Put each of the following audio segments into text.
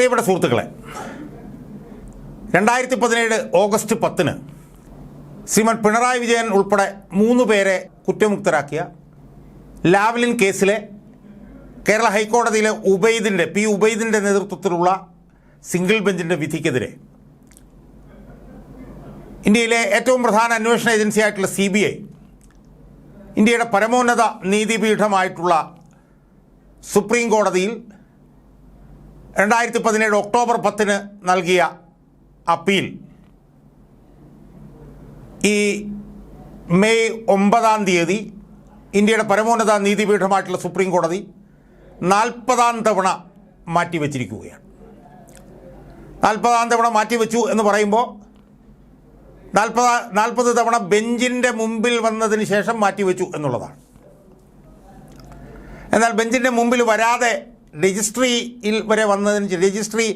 പ്രിയപ്പെട്ട സുഹൃത്തുക്കളെ രണ്ടായിരത്തി പതിനേഴ് ഓഗസ്റ്റ് പത്തിന് ശ്രീമൻ പിണറായി വിജയൻ ഉൾപ്പെടെ മൂന്ന് പേരെ കുറ്റമുക്തരാക്കിയ ലാവ്ലിൻ കേസിലെ കേരള ഹൈക്കോടതിയിലെ ഉബൈദിന്റെ പി ഉബൈദിന്റെ നേതൃത്വത്തിലുള്ള സിംഗിൾ ബെഞ്ചിന്റെ വിധിക്കെതിരെ ഇന്ത്യയിലെ ഏറ്റവും പ്രധാന അന്വേഷണ ഏജൻസിയായിട്ടുള്ള സി ബി ഐ ഇന്ത്യയുടെ പരമോന്നത നീതിപീഠമായിട്ടുള്ള സുപ്രീം കോടതിയിൽ രണ്ടായിരത്തി പതിനേഴ് ഒക്ടോബർ പത്തിന് നൽകിയ അപ്പീൽ. ഈ മെയ് ഒമ്പതാം തീയതി ഇന്ത്യയുടെ പരമോന്നത നീതിപീഠമായിട്ടുള്ള സുപ്രീം കോടതി നാൽപ്പതാം തവണ മാറ്റിവെച്ചിരിക്കുകയാണ്. നാൽപ്പതാം തവണ മാറ്റിവെച്ചു എന്ന് പറയുമ്പോൾ നാൽപ്പത് നാൽപ്പത് തവണ ബെഞ്ചിന്റെ മുമ്പിൽ വന്നതിന് ശേഷം മാറ്റിവെച്ചു എന്നുള്ളതാണ്. എന്നാൽ ബെഞ്ചിന്റെ മുമ്പിൽ വരാതെ രജിസ്ട്രിയിൽ വരെ വന്നതിന് രജിസ്ട്രി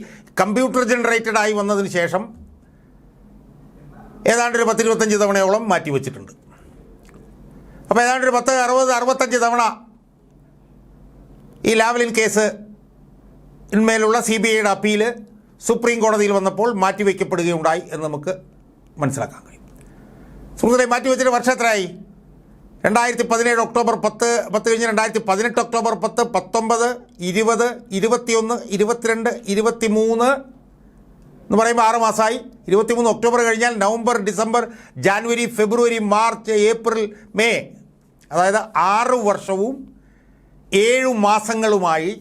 കമ്പ്യൂട്ടർ ജനറേറ്റഡ് ആയി വന്നതിന് ശേഷം ഏതാണ്ട് ഒരു പത്തിരുപത്തഞ്ച് തവണയോളം മാറ്റിവെച്ചിട്ടുണ്ട് അപ്പോൾ ഏതാണ്ട് ഒരു പത്ത് അറുപത് അറുപത്തഞ്ച് തവണ ഈ ലാവലിൻ കേസ് ഇന്മേലുള്ള സി ബി ഐയുടെ അപ്പീൽ സുപ്രീം കോടതിയിൽ വന്നപ്പോൾ മാറ്റിവെക്കപ്പെടുകയുണ്ടായി എന്ന് നമുക്ക് മനസ്സിലാക്കാൻ കഴിയും. സുഹൃത്തുക്കളെ മാറ്റിവെച്ചിട്ട് വർഷം എത്രയായി? രണ്ടായിരത്തി പതിനേഴ് ഒക്ടോബർ പത്ത് പത്ത് കഴിഞ്ഞ് രണ്ടായിരത്തി പതിനെട്ട് ഒക്ടോബർ പത്ത് പത്തൊമ്പത് ഇരുപത് ഇരുപത്തിയൊന്ന് ഇരുപത്തിരണ്ട് ഇരുപത്തി മൂന്ന് എന്ന് പറയുമ്പോൾ ആറ് മാസമായി. ഇരുപത്തിമൂന്ന് ഒക്ടോബർ കഴിഞ്ഞാൽ November December January February March April May അതായത് ആറ് വർഷവും ഏഴു മാസങ്ങളുമായി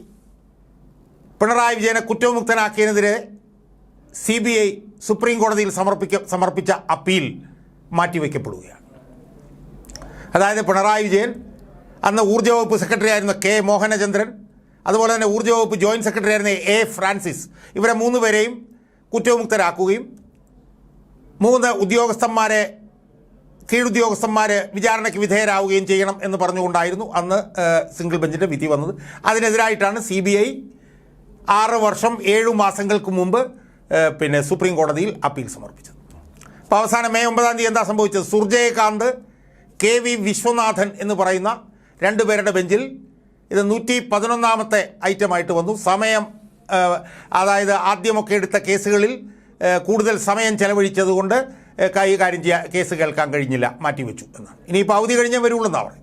പിണറായി വിജയനെ കുറ്റവിമുക്തനാക്കിയതിനെതിരെ സി ബി ഐ സുപ്രീം കോടതിയിൽ സമർപ്പിക്ക സമർപ്പിച്ച അപ്പീൽ മാറ്റിവെക്കപ്പെടുകയാണ്. അതായത് പിണറായി വിജയൻ അന്ന് ഊർജ വകുപ്പ് സെക്രട്ടറി ആയിരുന്ന കെ മോഹനചന്ദ്രൻ അതുപോലെ തന്നെ ഊർജ വകുപ്പ് ജോയിന്റ് സെക്രട്ടറി ആയിരുന്ന എ ഫ്രാൻസിസ് ഇവരെ മൂന്ന് പേരെയും കുറ്റവിമുക്തരാക്കുകയും മൂന്ന് ഉദ്യോഗസ്ഥന്മാരെ കീഴുദ്യോഗസ്ഥന്മാർ വിചാരണയ്ക്ക് വിധേയരാവുകയും ചെയ്യണം എന്ന് പറഞ്ഞുകൊണ്ടായിരുന്നു അന്ന് സിംഗിൾ ബെഞ്ചിന്റെ വിധി വന്നത്. അതിനെതിരായിട്ടാണ് സി ബി ഐ ആറ് വർഷം ഏഴു മാസങ്ങൾക്ക് മുമ്പ് പിന്നെ സുപ്രീം കോടതിയിൽ അപ്പീൽ സമർപ്പിച്ചത്. അപ്പോൾ അവസാനം മെയ് ഒമ്പതാം തീയതി എന്താ സംഭവിച്ചത്? സുർജയകാന്ത് കെ വി വിശ്വനാഥൻ എന്ന് പറയുന്ന രണ്ടുപേരുടെ ബെഞ്ചിൽ ഇത് നൂറ്റി പതിനൊന്നാമത്തെ ഐറ്റമായിട്ട് വന്നു. സമയം അതായത് ആദ്യമൊക്കെ എടുത്ത കേസുകളിൽ കൂടുതൽ സമയം ചെലവഴിച്ചതുകൊണ്ട് കൈ കൈകാര്യം ചെയ്യാൻ കേസ് കേൾക്കാൻ കഴിഞ്ഞില്ല മാറ്റിവെച്ചു എന്നാണ്. ഇനിയിപ്പോൾ അവധി കഴിഞ്ഞേ വരുള്ളൂ എന്നാണ്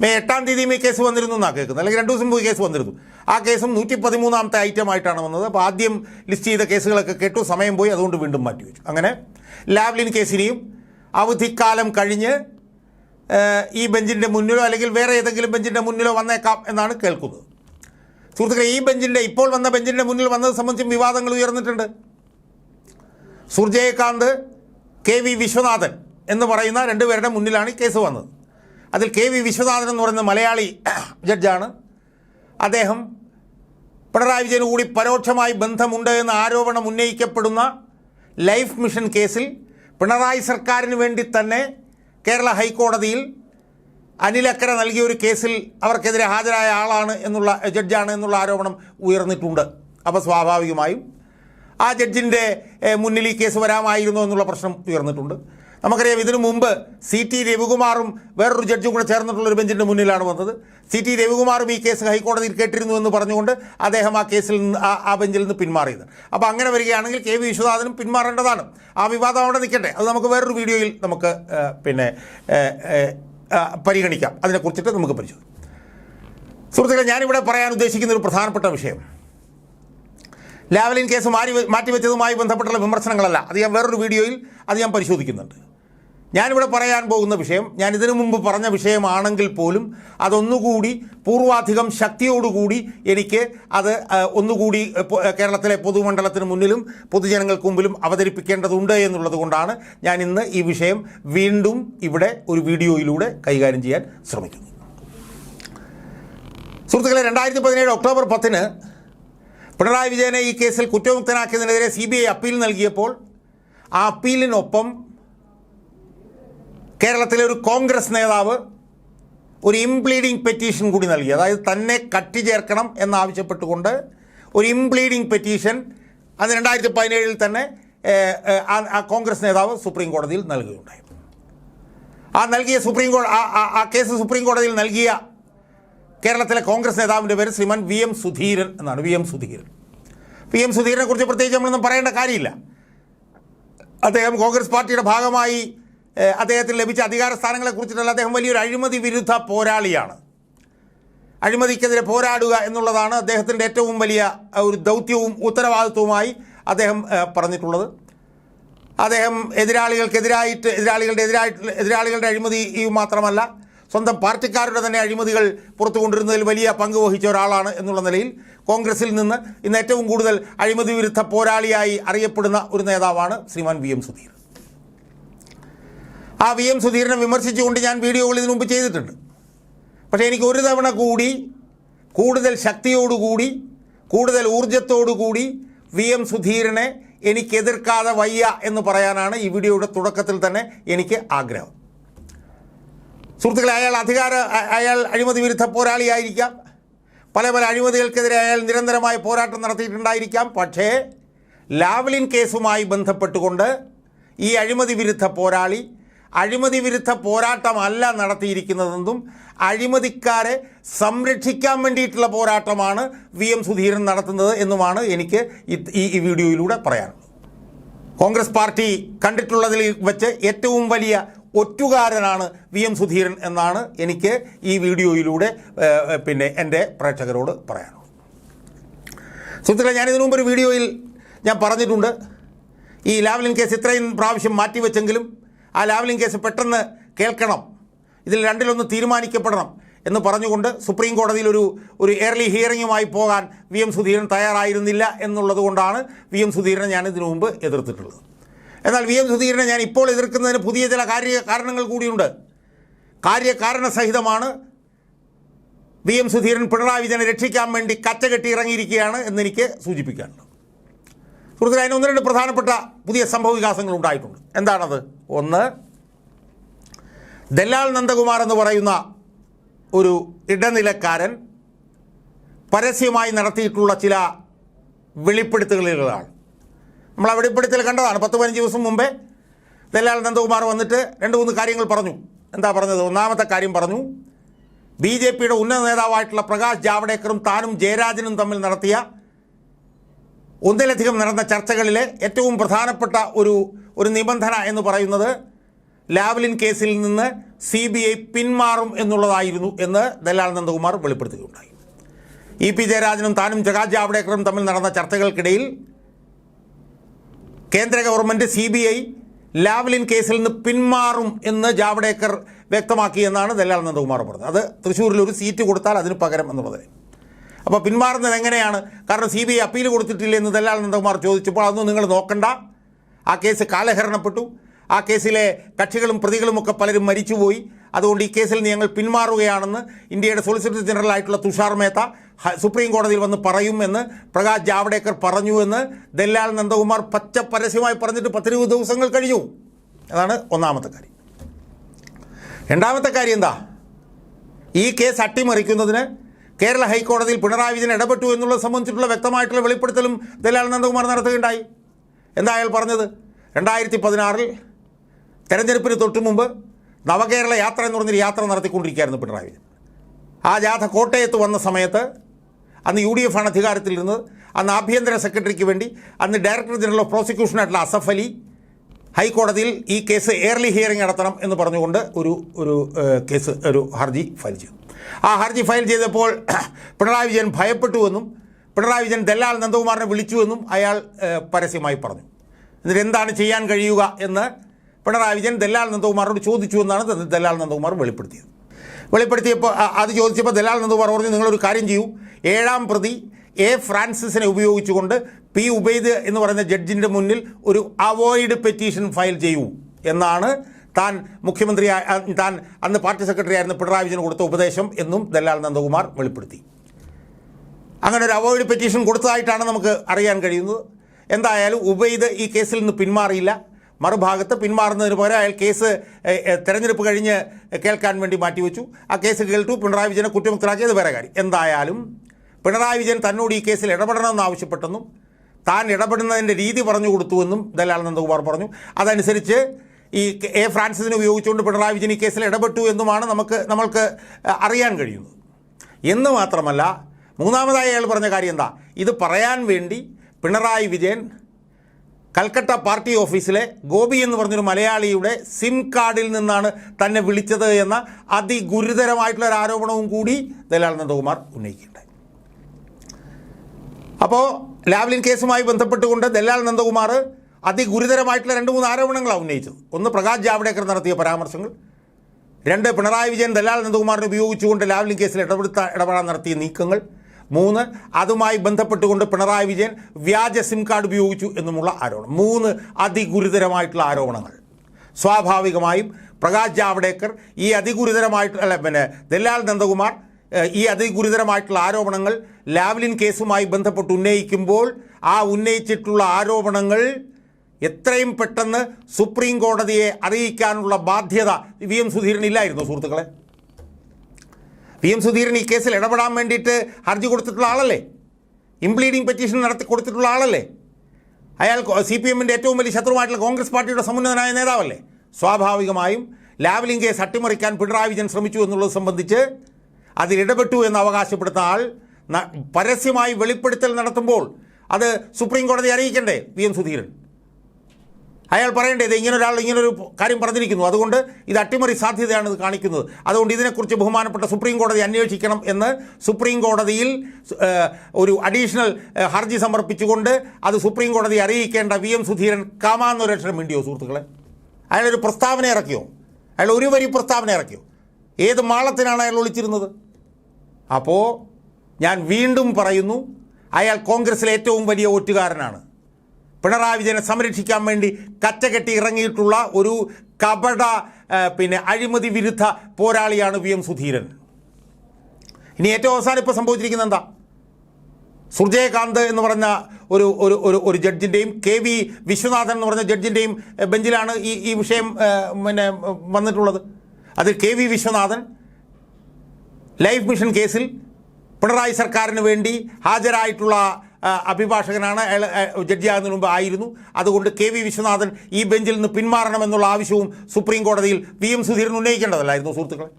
മെയ് എട്ടാം തീയതിയും ഈ കേസ് വന്നിരുന്നു എന്നാണ് കേൾക്കുന്നത്. അല്ലെങ്കിൽ രണ്ട് ദിവസം മുമ്പ് കേസ് വന്നിരുന്നു. ആ കേസും നൂറ്റി പതിമൂന്നാമത്തെ ഐറ്റമായിട്ടാണ് വന്നത്. അപ്പോൾ ആദ്യം ലിസ്റ്റ് ചെയ്ത കേസുകളൊക്കെ കേട്ടു സമയം പോയി അതുകൊണ്ട് വീണ്ടും മാറ്റിവെച്ചു. അങ്ങനെ ലാവ്ലിൻ കേസിനെയും അവധിക്കാലം കഴിഞ്ഞ് ഈ ബെഞ്ചിന്റെ മുന്നിലോ അല്ലെങ്കിൽ വേറെ ഏതെങ്കിലും ബെഞ്ചിന്റെ മുന്നിലോ വന്നേക്കാം എന്നാണ് കേൾക്കുന്നത്. സുഹൃത്തുക്കളെ ഈ ബെഞ്ചിന്റെ ഇപ്പോൾ വന്ന ബെഞ്ചിന്റെ മുന്നിൽ വന്നത് സംബന്ധിച്ചും വിവാദങ്ങൾ ഉയർന്നിട്ടുണ്ട്. സുർജയകാന്ത് കെ വി വിശ്വനാഥൻ എന്ന് പറയുന്ന രണ്ടുപേരുടെ മുന്നിലാണ് കേസ് വന്നത്. അതിൽ കെ വി വിശ്വനാഥൻ എന്ന് പറയുന്ന മലയാളി ജഡ്ജാണ്. അദ്ദേഹം പിണറായി വിജയന് കൂടി പരോക്ഷമായി ബന്ധമുണ്ട് എന്ന ആരോപണം ഉന്നയിക്കപ്പെടുന്ന ലൈഫ് മിഷൻ കേസിൽ പിണറായി സർക്കാരിന് വേണ്ടി തന്നെ കേരള ഹൈക്കോടതിയിൽ അനിലക്കര നൽകിയ ഒരു കേസിൽ അവർക്കെതിരെ ഹാജരായ ആളാണ് എന്നുള്ള ജഡ്ജാണ് എന്നുള്ള ആരോപണം ഉയർന്നിട്ടുണ്ട്. അപ്പോൾ സ്വാഭാവികമായും ആ ജഡ്ജിന്റെ മുന്നിൽ ഈ കേസ് വരാമായിരുന്നു എന്നുള്ള പ്രശ്നം ഉയർന്നിട്ടുണ്ട്. നമുക്കറിയാം ഇതിനു മുമ്പ് സി ടി രവികുമാറും വേറൊരു ജഡ്ജും കൂടെ ചേർന്നിട്ടുള്ള ഒരു ബെഞ്ചിന്റെ മുന്നിലാണ് വന്നത്. സി ടി രവികുമാറും ഈ കേസ് ഹൈക്കോടതിയിൽ കേട്ടിരുന്നു എന്ന് പറഞ്ഞുകൊണ്ട് അദ്ദേഹം ആ കേസിൽ നിന്ന് ആ- ബെഞ്ചിൽ നിന്ന് പിന്മാറിയത്. അപ്പോൾ അങ്ങനെ വരികയാണെങ്കിൽ കെ വി വിശ്വനാഥനും പിന്മാറേണ്ടതാണ്. ആ വിവാദം അവിടെ നിൽക്കട്ടെ. അത് നമുക്ക് വേറൊരു വീഡിയോയിൽ നമുക്ക് പിന്നെ പരിഗണിക്കാം. അതിനെക്കുറിച്ചിട്ട് നമുക്ക് പരിശോധിക്കാം. സുഹൃത്തുക്കളെ ഞാനിവിടെ പറയാൻ ഉദ്ദേശിക്കുന്ന ഒരു പ്രധാനപ്പെട്ട വിഷയം. ലാവലിൻ കേസ് മാറ്റി മാറ്റിവെച്ചതുമായി ബന്ധപ്പെട്ടുള്ള വിമർശനങ്ങളല്ല. അത് ഞാൻ വേറൊരു വീഡിയോയിൽ അത് ഞാൻ പരിശോധിക്കുന്നുണ്ട്. ഞാനിവിടെ പറയാൻ പോകുന്ന വിഷയം ഞാൻ ഇതിനു മുമ്പ് പറഞ്ഞ വിഷയമാണെങ്കിൽ പോലും അതൊന്നുകൂടി പൂർവാധികം ശക്തിയോടുകൂടി എനിക്ക് അത് ഒന്നുകൂടി കേരളത്തിലെ പൊതുമണ്ഡലത്തിന് മുന്നിലും പൊതുജനങ്ങൾക്ക് മുമ്പിലും അവതരിപ്പിക്കേണ്ടതുണ്ട് എന്നുള്ളത് കൊണ്ടാണ് ഞാൻ ഇന്ന് ഈ വിഷയം വീണ്ടും ഇവിടെ ഒരു വീഡിയോയിലൂടെ കൈകാര്യം ചെയ്യാൻ ശ്രമിക്കുന്നു സുഹൃത്തുക്കളെ രണ്ടായിരത്തി പതിനേഴ് ഒക്ടോബർ പത്തിന് പിണറായി വിജയനെ ഈ കേസിൽ കുറ്റമുക്തനാക്കിയതിനെതിരെ സി ബി ഐ അപ്പീൽ നൽകിയപ്പോൾ ആ അപ്പീലിനൊപ്പം കേരളത്തിലെ ഒരു കോൺഗ്രസ് നേതാവ് ഒരു ഇംപ്ലീഡിംഗ് പെറ്റീഷൻ കൂടി നൽകി. അതായത് തന്നെ കട്ടി ചേർക്കണം എന്നാവശ്യപ്പെട്ടുകൊണ്ട് ഒരു ഇംപ്ലീഡിംഗ് പെറ്റീഷൻ അത് രണ്ടായിരത്തി പതിനേഴിൽ തന്നെ ആ- കോൺഗ്രസ് നേതാവ് സുപ്രീം കോടതിയിൽ നൽകുകയുണ്ടായി. ആ നൽകിയ സുപ്രീം കോടതി ആ കേസ് സുപ്രീം കോടതിയിൽ നൽകിയ കേരളത്തിലെ കോൺഗ്രസ് നേതാവിന്റെ പേര് ശ്രീമാൻ വി എം സുധീരൻ എന്നാണ്. V M Sudheeran. V M സുധീരനെ കുറിച്ച് പ്രത്യേകിച്ച് നമ്മളൊന്നും പറയേണ്ട കാര്യമില്ല. അദ്ദേഹം കോൺഗ്രസ് പാർട്ടിയുടെ ഭാഗമായി അദ്ദേഹത്തിന് ലഭിച്ച അധികാര സ്ഥാനങ്ങളെ കുറിച്ചിട്ടല്ല. അദ്ദേഹം വലിയൊരു അഴിമതി വിരുദ്ധ പോരാളിയാണ്. അഴിമതിക്കെതിരെ പോരാടുക എന്നുള്ളതാണ് അദ്ദേഹത്തിന്റെ ഏറ്റവും വലിയ ഒരു ദൗത്യവും ഉത്തരവാദിത്വവുമായി അദ്ദേഹം പറഞ്ഞിട്ടുള്ളത്. അദ്ദേഹം എതിരാളികൾക്കെതിരായിട്ട് എതിരാളികളുടെ എതിരായിട്ട് എതിരാളികളുടെ അഴിമതി മാത്രമല്ല സ്വന്തം പാർട്ടിക്കാരുടെ തന്നെ അഴിമതികൾ പുറത്തു കൊണ്ടിരുന്നതിൽ വലിയ പങ്ക് വഹിച്ച ഒരാളാണ് എന്നുള്ള നിലയിൽ കോൺഗ്രസിൽ നിന്ന് ഇന്ന് ഏറ്റവും കൂടുതൽ അഴിമതി വിരുദ്ധ പോരാളിയായി അറിയപ്പെടുന്ന ഒരു നേതാവാണ് ശ്രീമാൻ വി എം സുധീർ. ആ വി എം സുധീരനെ വിമർശിച്ചുകൊണ്ട് ഞാൻ വീഡിയോകൾ ഇതിനു മുമ്പ് ചെയ്തിട്ടുണ്ട്. പക്ഷേ എനിക്ക് ഒരു തവണ കൂടി കൂടുതൽ ശക്തിയോടുകൂടി കൂടുതൽ ഊർജത്തോടുകൂടി വി എം സുധീരനെ എനിക്ക് എതിർക്കാതെ വയ്യ എന്ന് പറയാനാണ് ഈ വീഡിയോയുടെ തുടക്കത്തിൽ തന്നെ എനിക്ക് ആഗ്രഹം. സുഹൃത്തുക്കളെ അയാൾ അധികാര അയാൾ അഴിമതി വിരുദ്ധ പോരാളിയായിരിക്കാം. പല പല അഴിമതികൾക്കെതിരെ അയാൾ നിരന്തരമായ പോരാട്ടം നടത്തിയിട്ടുണ്ടായിരിക്കാം. പക്ഷേ ലാവ്ലിൻ കേസുമായി ബന്ധപ്പെട്ടുകൊണ്ട് ഈ അഴിമതി വിരുദ്ധ പോരാളി അഴിമതി വിരുദ്ധ പോരാട്ടമല്ല നടത്തിയിരിക്കുന്നതെന്നും അഴിമതിക്കാരെ സംരക്ഷിക്കാൻ വേണ്ടിയിട്ടുള്ള പോരാട്ടമാണ് വി എം സുധീരൻ നടത്തുന്നത് എന്നുമാണ് എനിക്ക് ഈ വീഡിയോയിലൂടെ പറയാനുള്ളത് കോൺഗ്രസ് പാർട്ടി കണ്ടിട്ടുള്ളതിൽ വെച്ച് ഏറ്റവും വലിയ ഒറ്റുകാരനാണ് വി എം സുധീരൻ എന്നാണ് എനിക്ക് ഈ വീഡിയോയിലൂടെ പിന്നെ എന്റെ പ്രേക്ഷകരോട് പറയാനുള്ളത് സുഹൃത്തുക്കളെ ഞാനിതിനു മുമ്പ് ഒരു വീഡിയോയിൽ ഞാൻ പറഞ്ഞിട്ടുണ്ട്. ഈ ലാവ്ലിൻ കേസ് ഇത്രയും പ്രാവശ്യം മാറ്റിവെച്ചെങ്കിലും ആ ലാവ്ലിൻ കേസ് പെട്ടെന്ന് കേൾക്കണം. ഇതിൽ രണ്ടിലൊന്ന് തീരുമാനിക്കപ്പെടണം എന്ന് പറഞ്ഞുകൊണ്ട് സുപ്രീം കോടതിയിൽ ഒരു ഒരു എയർലി ഹിയറിങ്ങുമായി പോകാൻ വി എം സുധീരൻ തയ്യാറായിരുന്നില്ല എന്നുള്ളത് കൊണ്ടാണ് വി എം സുധീരനെ ഞാൻ ഇതിനു മുമ്പ് എതിർത്തിട്ടുള്ളത്. എന്നാൽ വി എം സുധീരനെ ഞാൻ ഇപ്പോൾ എതിർക്കുന്നതിന് പുതിയ ചില കാര്യ കാരണങ്ങൾ കൂടിയുണ്ട്. കാര്യകാരണസഹിതമാണ് വി എം സുധീരൻ പിണറായി വിജയനെ രക്ഷിക്കാൻ വേണ്ടി കച്ചകെട്ടി ഇറങ്ങിയിരിക്കുകയാണ് എന്നെനിക്ക് സൂചിപ്പിക്കാനുണ്ട് സുഹൃത്തുക്കളെ അതിന് ഒന്ന് രണ്ട് പ്രധാനപ്പെട്ട പുതിയ സംഭവ വികാസങ്ങൾ ഉണ്ടായിട്ടുണ്ട്. എന്താണത്? ഒന്ന് ദല്ലാൽ നന്ദകുമാർ എന്ന് പറയുന്ന ഒരു ഇടനിലക്കാരൻ പരസ്യമായി നടത്തിയിട്ടുള്ള ചില വെളിപ്പെടുത്തലുകളാണ്. നമ്മൾ ആ വെളിപ്പെടുത്തൽ കണ്ടതാണ്. പത്ത് പതിനഞ്ച് ദിവസം മുമ്പേ ദല്ലാൽ നന്ദകുമാർ വന്നിട്ട് രണ്ട് മൂന്ന് കാര്യങ്ങൾ പറഞ്ഞു. എന്താ പറഞ്ഞത്? ഒന്നാമത്തെ കാര്യം പറഞ്ഞു. ബി ജെ പിയുടെ ഉന്നത നേതാവായിട്ടുള്ള പ്രകാശ് ജാവ്ഡേക്കറും താനും ജയരാജനും തമ്മിൽ നടത്തിയ ഒന്നിലധികം നടന്ന ചർച്ചകളിലെ ഏറ്റവും പ്രധാനപ്പെട്ട ഒരു ഒരു നിബന്ധന എന്ന് പറയുന്നത് ലാവ്ലിൻ കേസിൽ നിന്ന് സി ബി ഐ പിന്മാറും എന്നുള്ളതായിരുന്നു എന്ന് ദലാൽ നന്ദകുമാർ വെളിപ്പെടുത്തുകയുണ്ടായി. ഇ പി ജയരാജനും താനും ജഗാജ് ജാവ്ഡേക്കറും തമ്മിൽ നടന്ന ചർച്ചകൾക്കിടയിൽ കേന്ദ്ര government C B I Lavalin കേസിൽ നിന്ന് പിന്മാറും എന്ന് ജാവ്ഡേക്കർ വ്യക്തമാക്കിയെന്നാണ് ദലാൽ നന്ദകുമാർ പറഞ്ഞത്. അത് തൃശ്ശൂരിൽ ഒരു സീറ്റ് കൊടുത്താൽ അതിന് പകരം എന്നുള്ളത്. അപ്പോൾ പിന്മാറുന്നത് എങ്ങനെയാണ്? കാരണം സി ബി ഐ അപ്പീൽ കൊടുത്തിട്ടില്ല എന്ന് ദലാൽ നന്ദകുമാർ ചോദിച്ചപ്പോൾ അതൊന്നും നിങ്ങൾ നോക്കണ്ട. ആ കേസ് കാലഹരണപ്പെട്ടു. ആ കേസിലെ കക്ഷികളും പ്രതികളുമൊക്കെ പലരും മരിച്ചുപോയി. അതുകൊണ്ട് ഈ കേസിൽ ഞങ്ങൾ പിന്മാറുകയാണെന്ന് ഇന്ത്യയുടെ സോളിസിറ്റർ ജനറൽ ആയിട്ടുള്ള തുഷാർ മേത്ത സുപ്രീം കോടതിയിൽ വന്ന് പറയും എന്ന് പ്രകാശ് ജാവ്ഡേക്കർ പറഞ്ഞു എന്ന് ദല്ലാൽ നന്ദകുമാർ പച്ച പരസ്യമായി പറഞ്ഞിട്ട് പത്തിരുപത് ദിവസങ്ങൾ കഴിഞ്ഞു. അതാണ് ഒന്നാമത്തെ കാര്യം. രണ്ടാമത്തെ കാര്യം എന്താ? ഈ കേസ് അട്ടിമറിക്കുന്നതിന് കേരള ഹൈക്കോടതിയിൽ പിണറായി വിജയൻ ഇടപെട്ടു എന്നുള്ളത് സംബന്ധിച്ചിട്ടുള്ള വ്യക്തമായിട്ടുള്ള വെളിപ്പെടുത്തലും ദലാൽ നന്ദകുമാർ നടത്തുകയുണ്ടായി. എന്താ അയാൾ പറഞ്ഞത്? രണ്ടായിരത്തി പതിനാറിൽ തെരഞ്ഞെടുപ്പിന് തൊട്ട് മുമ്പ് നവകേരള യാത്ര എന്ന് പറഞ്ഞൊരു യാത്ര നടത്തിക്കൊണ്ടിരിക്കുകയായിരുന്നു പിണറായി വിജയൻ. ആ ജാഥ കോട്ടയത്ത് വന്ന സമയത്ത് അന്ന് യു ഡി എഫ് ആണ് അധികാരത്തിലിരുന്നത്. അന്ന് ആഭ്യന്തര സെക്രട്ടറിക്ക് വേണ്ടി അന്ന് ഡയറക്ടർ ജനറൽ ഓഫ് പ്രോസിക്യൂഷനായിട്ടുള്ള അസഫ് അലി ഹൈക്കോടതിയിൽ ഈ കേസ് എയർലി ഹിയറിംഗ് നടത്തണം എന്ന് പറഞ്ഞുകൊണ്ട് ഒരു ഒരു കേസ് ഒരു ഹർജി ഫയൽ ചെയ്തു. ആ ഹർജി ഫയൽ ചെയ്തപ്പോൾ പിണറായി വിജയൻ ഭയപ്പെട്ടുവെന്നും പിണറായി വിജയൻ ദല്ലാൽ നന്ദകുമാറിനെ വിളിച്ചു എന്നും അയാൾ പരസ്യമായി പറഞ്ഞു. എന്നിട്ട് എന്താണ് ചെയ്യാൻ കഴിയുക എന്ന് പിണറായി വിജയൻ ദല്ലാൽ നന്ദകുമാറിനോട് ചോദിച്ചു എന്നാണ് ദല്ലാൽ നന്ദകുമാർ വെളിപ്പെടുത്തിയത്. വെളിപ്പെടുത്തിയപ്പോൾ അത് ചോദിച്ചപ്പോൾ ദലാൽ നന്ദകുമാർ പറഞ്ഞു നിങ്ങളൊരു കാര്യം ചെയ്യൂ. ഏഴാം പ്രതി എ ഫ്രാൻസിസിനെ ഉപയോഗിച്ചുകൊണ്ട് പി ഉബൈദ് എന്ന് പറയുന്ന ജഡ്ജിന്റെ മുന്നിൽ ഒരു അവോയ്ഡ് പെറ്റീഷൻ ഫയൽ ചെയ്യൂ എന്നാണ് താൻ മുഖ്യമന്ത്രി താൻ അന്ന് പാർട്ടി സെക്രട്ടറി ആയിരുന്ന പിണറായി വിജയന് കൊടുത്ത ഉപദേശം എന്നും ദല്ലാൽ നന്ദകുമാർ വെളിപ്പെടുത്തി. അങ്ങനെ ഒരു അവോയ്ഡ് പെറ്റീഷൻ കൊടുത്തതായിട്ടാണ് നമുക്ക് അറിയാൻ കഴിയുന്നത്. എന്തായാലും ഉബൈദ് ഈ കേസിൽ നിന്ന് പിന്മാറിയില്ല. മറുഭാഗത്ത് പിന്മാറുന്നതിന് പകരം അയാൾ കേസ് തെരഞ്ഞെടുപ്പ് കഴിഞ്ഞ് കേൾക്കാൻ വേണ്ടി മാറ്റിവെച്ചു. ആ കേസ് കേൾട്ടു പിണറായി വിജയനെ കുറ്റമുക്തരാക്കിയത് വേറെ കാര്യം. എന്തായാലും പിണറായി വിജയൻ തന്നോട് ഈ കേസിൽ ഇടപെടണമെന്ന് ആവശ്യപ്പെട്ടെന്നും താൻ ഇടപെടുന്നതിന്റെ രീതി പറഞ്ഞു കൊടുത്തുവെന്നും ദലാൽ നന്ദകുമാർ പറഞ്ഞു. അതനുസരിച്ച് ഈ എ ഫ്രാൻസിസിനെ ഉപയോഗിച്ചുകൊണ്ട് പിണറായി വിജയൻ ഈ കേസിൽ ഇടപെട്ടു എന്നുമാണ് നമുക്ക് നമ്മൾക്ക് അറിയാൻ കഴിയുന്നത്. എന്ന് മാത്രമല്ല മൂന്നാമതായി അയാൾ പറഞ്ഞ കാര്യം എന്താ? ഇത് പറയാൻ വേണ്ടി പിണറായി വിജയൻ കൽക്കട്ട പാർട്ടി ഓഫീസിലെ ഗോപി എന്ന് പറഞ്ഞൊരു മലയാളിയുടെ സിം കാർഡിൽ നിന്നാണ് തന്നെ വിളിച്ചത് എന്ന അതിഗുരുതരമായിട്ടുള്ള ഒരു ആരോപണവും കൂടി ദലാൽ നന്ദകുമാർ ഉന്നയിക്കുകയുണ്ടായി അപ്പോൾ ലാവ്ലിൻ കേസുമായി ബന്ധപ്പെട്ടുകൊണ്ട് ദലാൽ നന്ദകുമാർ അതിഗുരുതരമായിട്ടുള്ള രണ്ട് മൂന്ന് ആരോപണങ്ങളാണ് ഉന്നയിച്ചത്. ഒന്ന് പ്രകാശ് ജാവ്ഡേക്കർ നടത്തിയ പരാമർശങ്ങൾ. രണ്ട് പിണറായി വിജയൻ ദലാൽ നന്ദകുമാറിനെ ഉപയോഗിച്ചുകൊണ്ട് ലാവ്ലിൻ കേസിൽ ഇടപെടുത്ത ഇടപെടാൻ നടത്തിയ നീക്കങ്ങൾ. മൂന്ന് അതുമായി ബന്ധപ്പെട്ടുകൊണ്ട് പിണറായി വിജയൻ വ്യാജ സിം കാർഡ് ഉപയോഗിച്ചു എന്നുമുള്ള ആരോപണം. മൂന്ന് അതിഗുരുതരമായിട്ടുള്ള ആരോപണങ്ങൾ. സ്വാഭാവികമായും പ്രകാശ് ജാവ്ഡേക്കർ ഈ അതിഗുരുതരമായിട്ട് അല്ല പിന്നെ ദല്ലാൽ നന്ദകുമാർ ഈ അതിഗുരുതരമായിട്ടുള്ള ആരോപണങ്ങൾ ലാവ്ലിൻ കേസുമായി ബന്ധപ്പെട്ട് ഉന്നയിക്കുമ്പോൾ ആ ഉന്നയിച്ചിട്ടുള്ള ആരോപണങ്ങൾ എത്രയും പെട്ടെന്ന് സുപ്രീം കോടതിയെ അറിയിക്കാനുള്ള ബാധ്യത വി എം സുധീരനില്ലായിരുന്നു സുഹൃത്തുക്കളെ. വി എം സുധീരൻ ഈ കേസിൽ ഇടപെടാൻ വേണ്ടിയിട്ട് ഹർജി കൊടുത്തിട്ടുള്ള ആളല്ലേ? ഇംപ്ലീഡിംഗ് പെറ്റീഷൻ നടത്തി കൊടുത്തിട്ടുള്ള ആളല്ലേ? അയാൾ സി പി എമ്മിന്റെ ഏറ്റവും വലിയ ശത്രുവായിട്ടുള്ള കോൺഗ്രസ് പാർട്ടിയുടെ സമുന്നതനായ നേതാവല്ലേ? സ്വാഭാവികമായും ലാവ്ലിംഗ് കേസ് അട്ടിമറിക്കാൻ പിണറായി വിജയൻ ശ്രമിച്ചു എന്നുള്ളത് സംബന്ധിച്ച് അതിൽ ഇടപെട്ടു എന്ന് അവകാശപ്പെടുന്ന ആൾ പരസ്യമായി വെളിപ്പെടുത്തൽ നടത്തുമ്പോൾ അത് സുപ്രീം കോടതി അറിയിക്കണ്ടേ? V M Sudheeran. അയാൾ പറയേണ്ടത് ഇങ്ങനെ ഒരാൾ ഇങ്ങനൊരു കാര്യം പറഞ്ഞിരിക്കുന്നു. അതുകൊണ്ട് ഇത് അട്ടിമറി സാധ്യതയാണ് ഇത് കാണിക്കുന്നത്. അതുകൊണ്ട് ഇതിനെക്കുറിച്ച് ബഹുമാനപ്പെട്ട സുപ്രീം കോടതി അന്വേഷിക്കണം എന്ന് സുപ്രീം കോടതിയിൽ ഒരു അഡീഷണൽ ഹർജി സമർപ്പിച്ചുകൊണ്ട് അത് സുപ്രീം കോടതി അറിയിക്കേണ്ട വി എം സുധീരൻ കാമാന്നൊരക്ഷരം വേണ്ടിയോ സുഹൃത്തുക്കളെ? അയാളൊരു പ്രസ്താവന ഇറക്കിയോ? അയാൾ ഒരു വരി പ്രസ്താവന ഇറക്കിയോ? ഏത് മാളത്തിനാണ് അയാൾ ഒളിച്ചിരുന്നത്? അപ്പോൾ ഞാൻ വീണ്ടും പറയുന്നു അയാൾ കോൺഗ്രസിലെ ഏറ്റവും വലിയ ഒറ്റുകാരനാണ് പിണറായി വിജയനെ സംരക്ഷിക്കാൻ വേണ്ടി കച്ചകെട്ടി ഇറങ്ങിയിട്ടുള്ള ഒരു കപട പിന്നെ അഴിമതി വിരുദ്ധ പോരാളിയാണ് വി എം സുധീരൻ. ഇനി ഏറ്റവും അവസാനം ഇപ്പോൾ സംഭവിച്ചിരിക്കുന്നത് എന്താ? സുർജയകാന്ത് എന്ന് പറഞ്ഞ ഒരു ഒരു ഒരു ഒരു ജഡ്ജിന്റെയും കെ വി വിശ്വനാഥൻ എന്ന് പറഞ്ഞ ജഡ്ജിന്റെയും ബെഞ്ചിലാണ് ഈ ഈ വിഷയം പിന്നെ വന്നിട്ടുള്ളത്. അതിൽ K V Viswanathan life mission കേസിൽ പിണറായി സർക്കാരിന് വേണ്ടി ഹാജരായിട്ടുള്ള അഭിഭാഷകനാണ് അയാൾ ജഡ്ജിയാകുന്നതിന് മുമ്പ് ആയിരുന്നു. അതുകൊണ്ട് കെ വി വിശ്വനാഥൻ ഈ ബെഞ്ചിൽ നിന്ന് പിന്മാറണമെന്നുള്ള ആവശ്യവും സുപ്രീം കോടതിയിൽ വി എം സുധീരൻ ഉന്നയിക്കേണ്ടതല്ലായിരുന്നു സുഹൃത്തുക്കളെ.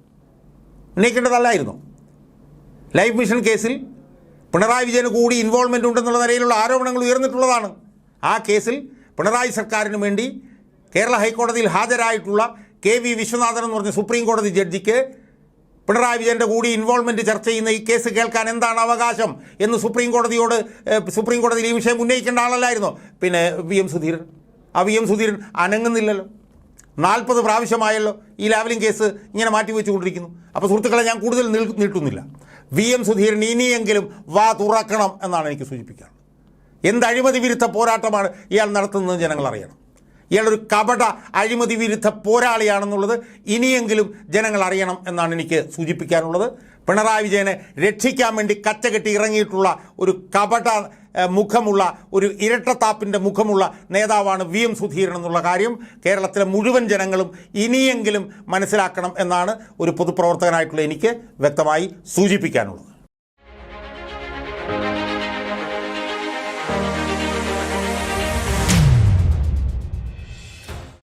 ഉന്നയിക്കേണ്ടതല്ലായിരുന്നു. ലൈഫ് മിഷൻ കേസിൽ പിണറായി വിജയന് കൂടി ഇൻവോൾവ്മെന്റ് ഉണ്ടെന്നുള്ള നിലയിലുള്ള ആരോപണങ്ങൾ ഉയർന്നിട്ടുള്ളതാണ്. ആ കേസിൽ പിണറായി സർക്കാരിന് വേണ്ടി കേരള ഹൈക്കോടതിയിൽ ഹാജരായിട്ടുള്ള കെ വി വിശ്വനാഥൻ എന്ന് പറഞ്ഞ സുപ്രീം കോടതി ജഡ്ജിക്ക് പിണറായി വിജയന്റെ കൂടി ഇൻവോൾവ്മെന്റ് ചർച്ച ചെയ്യുന്ന ഈ കേസ് കേൾക്കാൻ എന്താണ് അവകാശം എന്ന് സുപ്രീം കോടതിയോട് സുപ്രീം കോടതിയിൽ ഈ വിഷയം ഉന്നയിക്കേണ്ട ആളല്ലായിരുന്നോ? പിന്നെ വി എം സുധീരൻ. ആ വി എം സുധീരൻ അനങ്ങുന്നില്ലല്ലോ. നാൽപ്പത് പ്രാവശ്യമായല്ലോ ഈ ലാവലിംഗ് കേസ് ഇങ്ങനെ മാറ്റി വെച്ചുകൊണ്ടിരിക്കുന്നു അപ്പോൾ സുഹൃത്തുക്കളെ ഞാൻ കൂടുതൽ നീട്ടുന്നില്ല. വി എം സുധീരൻ ഇനിയെങ്കിലും വാ തുറക്കണം എന്നാണ് എനിക്ക് സൂചിപ്പിക്കാൻ എന്ത് അഴിമതി വിരുദ്ധ പോരാട്ടമാണ് ഇയാൾ നടത്തുന്നത് ജനങ്ങൾ അറിയണം. ഇയാളൊരു കപട അഴിമതി വിരുദ്ധ പോരാളിയാണെന്നുള്ളത് ഇനിയെങ്കിലും ജനങ്ങൾ അറിയണം എന്നാണ് എനിക്ക് സൂചിപ്പിക്കാനുള്ളത്. പിണറായി വിജയനെ രക്ഷിക്കാൻ വേണ്ടി കച്ചകെട്ടി ഇറങ്ങിയിട്ടുള്ള ഒരു കപട മുഖമുള്ള ഒരു ഇരട്ടത്താപ്പിന്റെ മുഖമുള്ള നേതാവാണ് വി എം സുധീരൻ എന്നുള്ള കാര്യം കേരളത്തിലെ മുഴുവൻ ജനങ്ങളും ഇനിയെങ്കിലും മനസ്സിലാക്കണം എന്നാണ് ഒരു പൊതുപ്രവർത്തകനായിട്ടുള്ള എനിക്ക് വ്യക്തമായി സൂചിപ്പിക്കാനുള്ളത്.